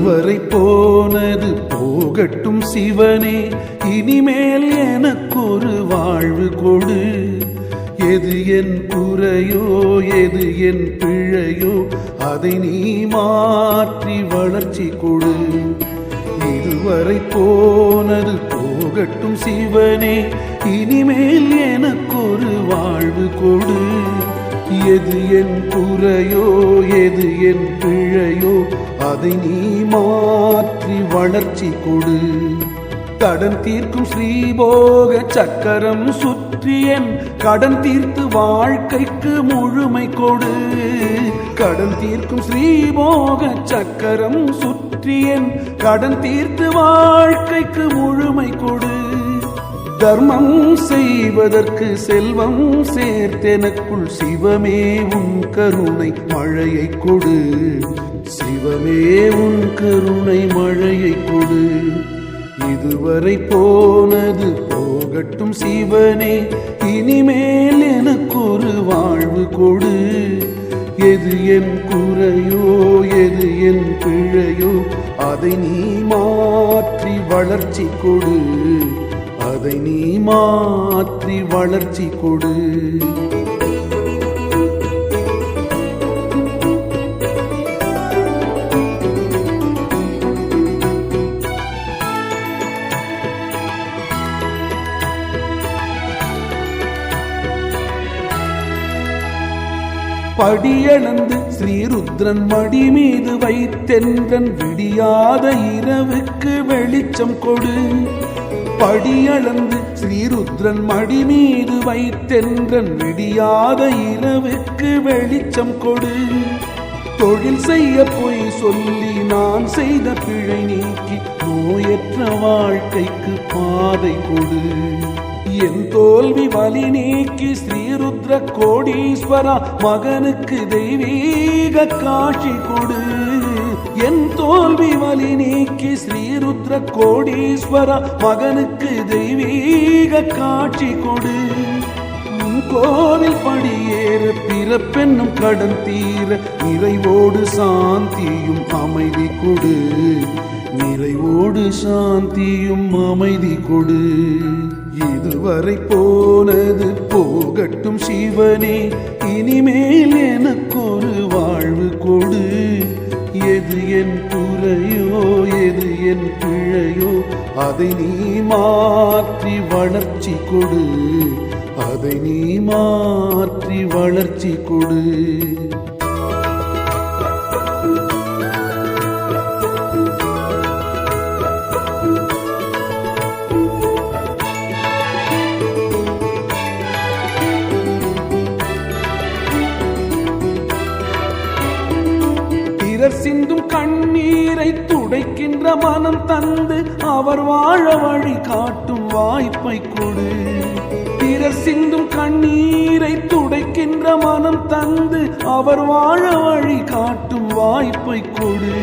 இதுவரை போனது போகட்டும் சிவனே இனிமேல் எனக்கொரு வாழ்வு கொடு. எது என் குறையோ எது என் பிழையோ அதை நீ மாற்றி வளர்ச்சி கொடு. இதுவரை போனது போகட்டும் சிவனே இனிமேல் எனக்கொரு வாழ்வு கொடு. எது என் குறையோ எது என் பிழையோ அதை நீ மாற்றி வளர்ச்சி கொடு. கடன் தீர்க்கும் ஸ்ரீபோக சக்கரம் சுற்றி என் கடன் தீர்த்து வாழ்க்கைக்கு முழுமை கொடு. கடன் தீர்க்கும் ஸ்ரீபோக சக்கரம் சுற்றி என் கடன் தீர்த்து வாழ்க்கைக்கு முழுமை கொடு. தர்மம் செய்வதற்கு செல்வம் சேர்த்தெனக்குள் சிவமே உன் கருணை மழையை கொடு. சிவமே உன் கருணை மழையை கொடு. இதுவரை போனது போகட்டும் சிவனே இனிமேல் எனக்கொரு வாழ்வு கொடு. எது என் குறையோ எது என் பிழையோ அதை நீ மாற்றி வளர்ச்சி கொடு. அதை நீ மாற்றி வளர்ச்சி கொடு. படியளந்து ஸ்ரீருத்ரன் மடி மீது வைத்தென்றன் விடியாத இரவுக்கு வெளிச்சம் கொடு. படியளந்து ஸ்ரீருத்ரன் மடி மீது வைத்தென்றன் விடியாத இரவுக்கு வெளிச்சம் கொடு. தொழில் செய்ய போய் சொல்லி நான் செய்த பிழை நீக்கி நோயற்ற வாழ்க்கைக்கு பாதை கொடு. என் தோல்வி வலி நீக்கி ஸ்ரீருத்ர கோடீஸ்வரா மகனுக்கு தெய்வீக காட்சி கொடு. என் தோல்வி வலி நீக்கி ஸ்ரீருத்ர கோடீஸ்வர மகனுக்கு தெய்வீக காட்சி கொடு. கோவில் படியேற பிறப்பென்னும் கடன் தீர நிறைவோடு சாந்தியும் அமைதி கொடு. நிறைவோடு சாந்தியும் அமைதி கொடு. இதுவரை போனது போகட்டும் சிவனே இனிமேல் எனக்கு ஒரு வாழ்வு கொடு. எது என் குறையோ எது என் பிழையோ அதை நீ மாற்றி வளர்ச்சி கொடு. அதை நீ மாற்றி வளர்ச்சி கொடு. சிலர் சிந்தும் கண்ணீரை துடைக்கின்ற மனம் தந்து அவர் வாழ வழி காட்டும் வாய்ப்பை கொடு. பிறர் சிந்தும் கண்ணீரை துடைக்கின்ற மனம் தந்து அவர் வாழ வழி காட்டும் வாய்ப்பை கொடு.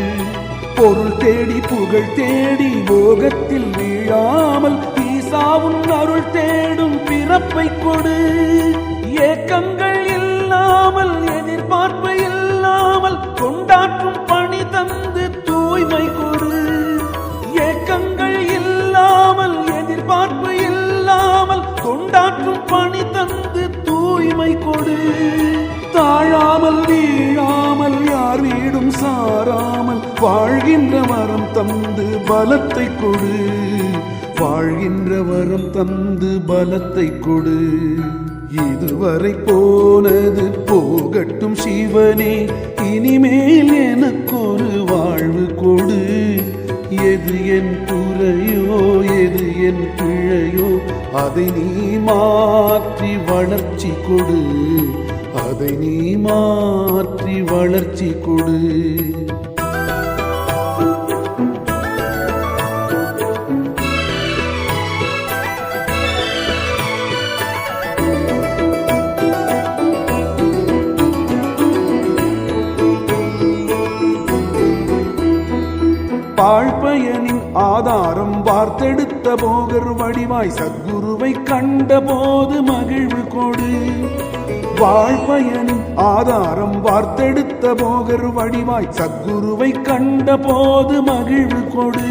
பொருள் தேடி புகழ் தேடி போகத்தில் வீழாமல் ஈசாவும் அருள் தேடும் பிறப்பை கொடு. ஏக்கங்கள் இல்லாமல் எதிர்பார்ப்பு வாழ்கின்ற வரம் தந்து பலத்தை கொடு. வாழ்கின்ற வரம் தந்து பலத்தை கொடு. இதுவரை போனது போகட்டும் சிவனே இனிமேல் எனக்கொரு வாழ்வு கொடு. எது என் குறையோ எது என் பிழையோ அதை நீ மாற்றி வளர்ச்சி கொடு. அதை நீ மாற்றி வளர்ச்சி கொடு. பாழ்பயனின் ஆதாரம் வார்த்தெடுத்த போகர் வடிவாய் சத்குருவை கண்ட போது மகிழ்வு கொடு. வாழ்பயனின் ஆதாரம் வார்த்தெடுத்த போகர் வடிவாய் சத்குருவை கண்ட போது மகிழ்வு கொடு.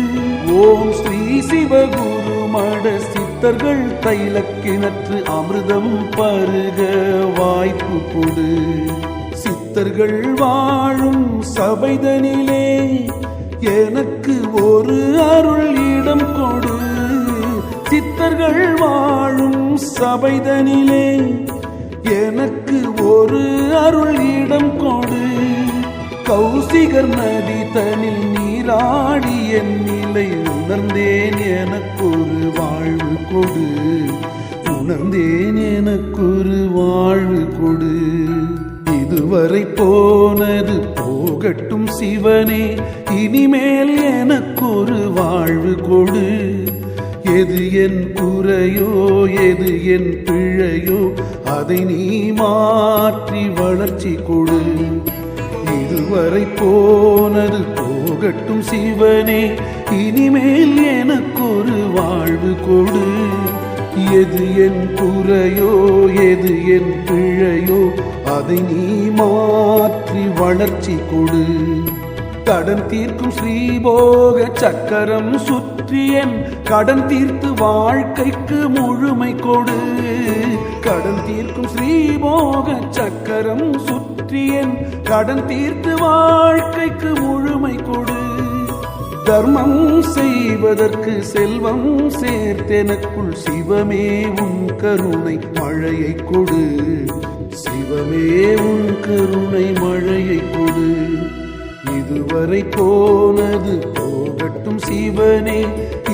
ஓம் ஸ்ரீ சிவகுரு மட சித்தர்கள் தைலக்கிணற்று அமிர்தம் பருக வாய்ப்பு கொடு. சித்தர்கள் வாழும் சபைதனிலே எனக்கு ஒரு அருள் இடம் கொடு. சித்தர்கள் வாழும் சபைதனிலே எனக்கு ஒரு அருள் இடம் கொடு. கௌசிகர் நதி தனில் நீராடி என் நிலை உணர்ந்தேன் எனக்கொரு வாழ்வு கொடு. உணர்ந்தேன் எனக்கொரு வாழ்வு கொடு. இதுவரை போனது போகட்டும் சிவனே இனிமேல் எனக்கொரு வாழ்வு கொடு. எது என் குறையோ எது என் பிழையோ அதை நீ மாற்றி வளர்ச்சி கொடு. இதுவரை போனது போகட்டும் சிவனே இனிமேல் எனக்கொரு வாழ்வு கொடு. எது என் குறையோ எது என் பிழையோ அதை நீ மாற்றி வளர்ச்சி கொடு. கடன் தீர்க்கும் ஸ்ரீபோக சக்கரம் சுற்றியன். கடன் தீர்த்து வாழ்க்கைக்கு முழுமை கொடு. கடன் தீர்க்கும் ஸ்ரீபோக சக்கரம் சுற்றியன். கடன் தீர்த்து வாழ்க்கைக்கு முழுமை கொடு. தர்மம் செய்வதற்கு செல்வம் சேர்த்தெனக்குள் சிவமே உன் கருணை மழையை கொடு. தெய்வமே உன் கருணை மழையை கொடு. இதுவரை போனது போகட்டும் சிவனே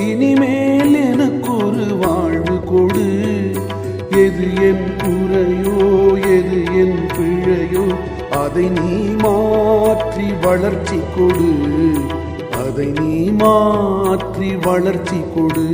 இனிமேல் எனக்கு ஒரு வாழ்வு கொடு. எது என் குறையோ எது என் பிழையோ அதை நீ மாற்றி வளர்ச்சி கொடு. அதை நீ மாற்றி வளர்ச்சி கொடு.